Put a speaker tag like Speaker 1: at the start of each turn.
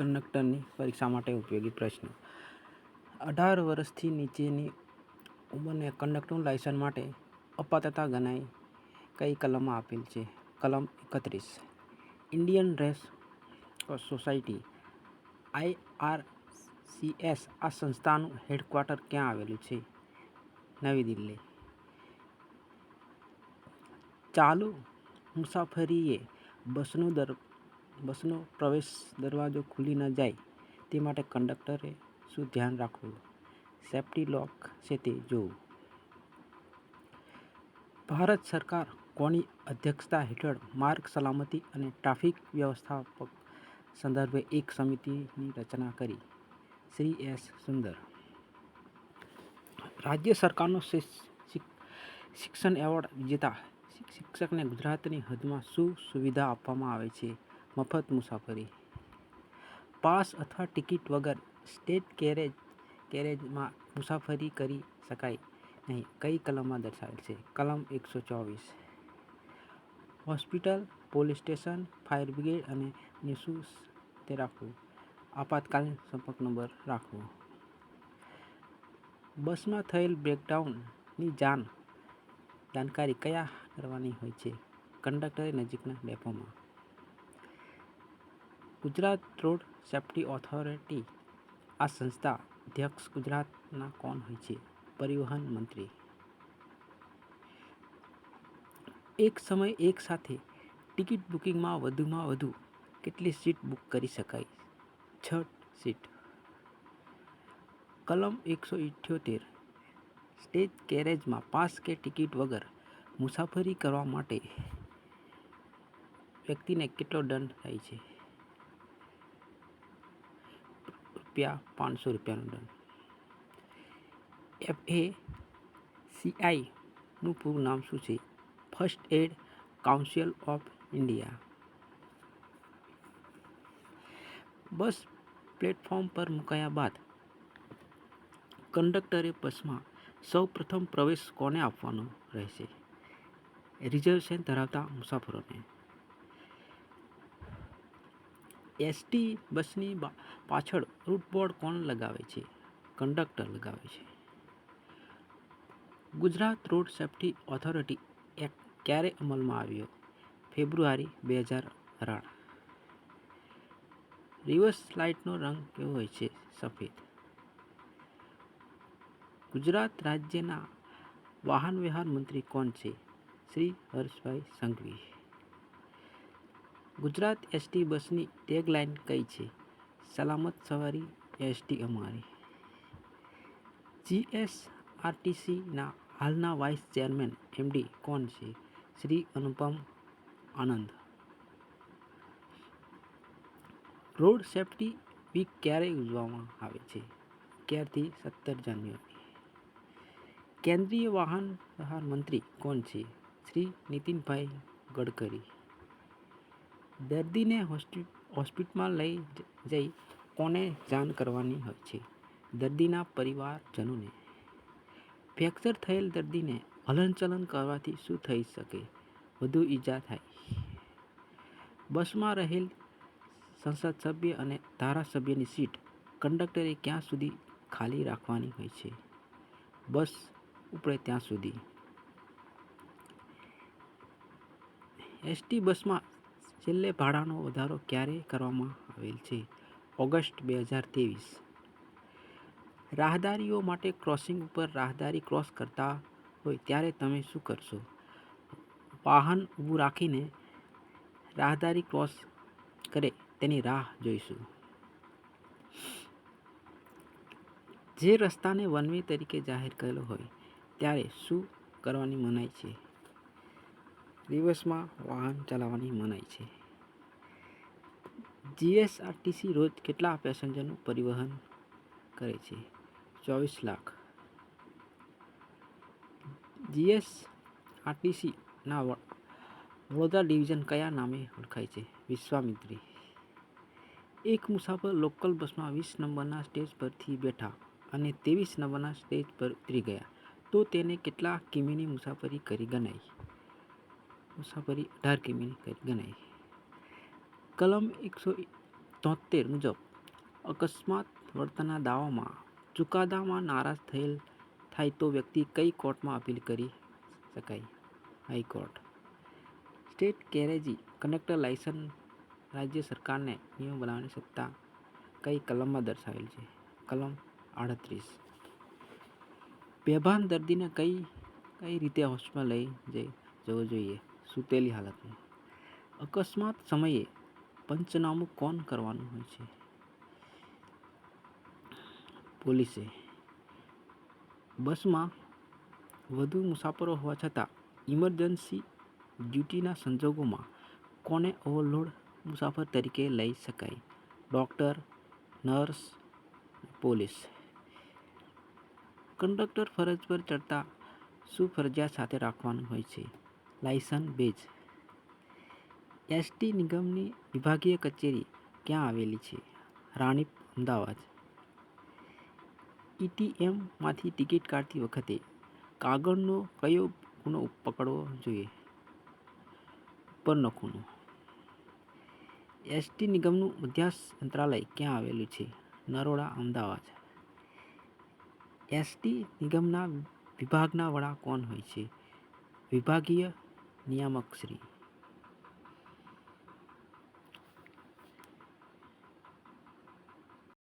Speaker 1: કંડક્ટરની પરીક્ષા માટે ઉપયોગી પ્રશ્ન. અઢાર વર્ષથી નીચેની ઉંમરને કંડક્ટરનું લાયસન્સ માટે અપાત્રતા ગણાય કઈ કલમમાં આપેલ છે? કલમ એકત્રીસ. ઇન્ડિયન રેસ સોસાયટી આઈઆરસીએસ આ સંસ્થાનું હેડક્વાર્ટર ક્યાં આવેલું છે? નવી દિલ્હી. ચાલુ મુસાફરીએ બસનું દર બસનો પ્રવેશ દરવાજો ખુલી ન જાય તે માટે કંડક્ટરે શું ધ્યાન રાખવું? સેફ્ટી લોક છે તે જોવું. ભારત સરકાર કોની અધ્યક્ષતા હેઠળ માર્ગ સલામતી અને ટ્રાફિક વ્યવસ્થાપક સંદર્ભે એક સમિતિની રચના કરી? શ્રી એસ. સુંદર. રાજ્ય સરકારનો શિક્ષણ એવોર્ડ વિજેતા શિક્ષકને ગુજરાતની હદમાં શું સુવિધા આપવામાં આવે છે? મફત મુસાફરી. પાસ અથવા ટિકિટ વગર સ્ટેટ કેરેજ, કેરેજમાં મુસાફરી કરી શકાય નહીં, કઈ કલમમાં દર્શાવેલ છે? કલમ એકસો ચોવીસ. Hospital, police station, fire brigade અને નિશુસ તે રાખવું. આપાતકાલીન સંપર્ક નંબર રાખવો. બસમાં થયેલ બ્રેકડાઉનની જાણ, જાણકારી કયા કરવાની હોય છે? કંડક્ટરે નજીકના ડેપોમાં ગુજરાત રોડ સેફ્ટી ઓથોરિટી. આ સંસ્થા અધ્યક્ષ ગુજરાતના કોણ હોય છે? પરિવહન મંત્રી. એક સમય એક સાથે ટિકિટ બુકિંગમાં વધુમાં વધુ કેટલી સીટ બુક કરી શકાય? છ સીટ. કલમ એકસો ઇઠ્યોતેર. સ્ટેજ કેરેજમાં પાસ કે ટિકિટ વગર મુસાફરી કરવા માટે વ્યક્તિને કેટલો દંડ થાય છે? રૂપિયા, પાંચસો રૂપિયાનો દંડ. એફ એ સીઆઈનું પૂરું નામ શું છે? First aid council of India. Bus platform પર મુકાયા બાદ કંડક્ટરે બસમાં સૌ પ્રથમ પ્રવેશ કોને આપવાનો રહેશે? રિઝર્વેશન ધરાવતા મુસાફરોને. એસટી બસની પાછળ રૂટ બોર્ડ કોણ લગાવે છે? કંડક્ટર લગાવે છે. Gujarat road safety authority act ક્યારે અમલમાં આવ્યો? ફેબ્રુઆરી બે હજાર અઢાર. રિવર્સ લાઇટનો રંગ કેવો હોય છે? સફેદ. ગુજરાત રાજ્યના વાહન વ્યવહાર મંત્રી કોણ છે? શ્રી હર્ષભાઈ સંઘવી. ગુજરાત એસટી બસની ટેગલાઇન કઈ છે? સલામત સવારી, એસટી અમારી. જીએસઆરટીસીના હાલના વાઇસ ચેરમેન એમડી કોણ છે? Shri Anupam Anand. Road safety week ક્યારે ઉજવવામાં આવે છે? અગિયારથી સત્તર જાન્યુઆરી. કેન્દ્રીય વાહન વ્યવહાર મંત્રી કોણ છે? શ્રી નીતિનભાઈ ગડકરી. દર્દીને હોસ્પિટલમાં લઈ જઈ કોને જાણ કરવાની હોય છે? દર્દીના પરિવારજનોને ફ્રેક્ચર થયેલ દર્દીને હલનચલન કરવાથી શું થઈ શકે? વધુ ઈજા થાય. બસમાં રહેલ સંસદ સભ્ય અને ધારાસભ્યની સીટ કંડક્ટરે ક્યાં સુધી ખાલી રાખવાની હોય છે? બસ ઉપડે ત્યાં સુધી. એસટી બસમાં છેલ્લે ભાડાનો વધારો ક્યારે કરવામાં આવેલ છે? ઓગસ્ટ બે હજાર ત્રેવીસ. રાહદારીઓ માટે ક્રોસિંગ ઉપર રાહદારી ક્રોસ કરતા હોય ત્યારે તમે શું કરશો? વાહન ઊભું રાખીને રાહદારી ક્રોસ કરે તેની રાહ જોઈશું. જે રસ્તાને વનવે તરીકે જાહેર કરેલો હોય, ત્યારે શું કરવાની મનાઈ છે? રિવર્સમાં વાહન ચલાવવાની મનાઈ છે. જીએસઆરટીસી રોજ કેટલા પેસેન્જરનું પરિવહન કરે છે? ચોવીસ લાખ. જીએસઆરટીસીના વડોદરા ડિવિઝન કયા નામે ઓળખાય છે? વિશ્વામિત્રી. એક મુસાફર લોકલ બસમાં વીસ નંબરના સ્ટેજ પરથી બેઠા અને ત્રેવીસ નંબરના સ્ટેજ પર ઉતરી ગયા. તો તેને કેટલા કિમીની મુસાફરી કરી ગણાય? મુસાફરી અઢાર કિમીની ગણાય. કલમ એકસો તોતેર મુજબ અકસ્માત વળતરના દાવામાં ચુકાદામાં નારાજ થયેલ થાય તો વ્યક્તિ કઈ કોર્ટમાં અપીલ કરી શકાય? High court. State carriage conductor licence રાજ્ય સરકારને નિયમ બનાવવાની સત્તા કઈ કલમમાં દર્શાવેલ છે? કલમ આડત્રીસ. બેભાન દર્દીને કઈ કઈ રીતે હોસ્પિટલ લઈ જઈ જવો જોઈએ? સૂતેલી હાલતમાં. અકસ્માત સમયે પંચનામું કોણ કરવાનું હોય છે? પોલીસે. બસમાં વધુ મુસાફરો હોવા છતાં ઇમરજન્સી ડ્યુટીના સંજોગોમાં કોને ઓવરલોડ મુસાફર તરીકે લઈ શકાય? Doctor, nurse, police. કંડક્ટર ફરજ પર ચડતા શું ફરજિયાત સાથે રાખવાનું હોય છે. લાયસન્સ બેજ એસટી નિગમની વિભાગીય કચેરી ક્યાં આવેલી છે? રાણીપ, અમદાવાદ. ઈટીએમમાંથી ટિકિટ કાઢતી વખતે કાગળનો કયો ખૂણો પકડવો જોઈએ? ઉપરનો ખૂણો. એસટી નિગમનું મધ્યાસ મંત્રાલય ક્યાં આવેલું છે? નરોડા, અમદાવાદ. એસટી નિગમના વિભાગના વડા કોણ હોય છે? વિભાગીય નિયામક શ્રી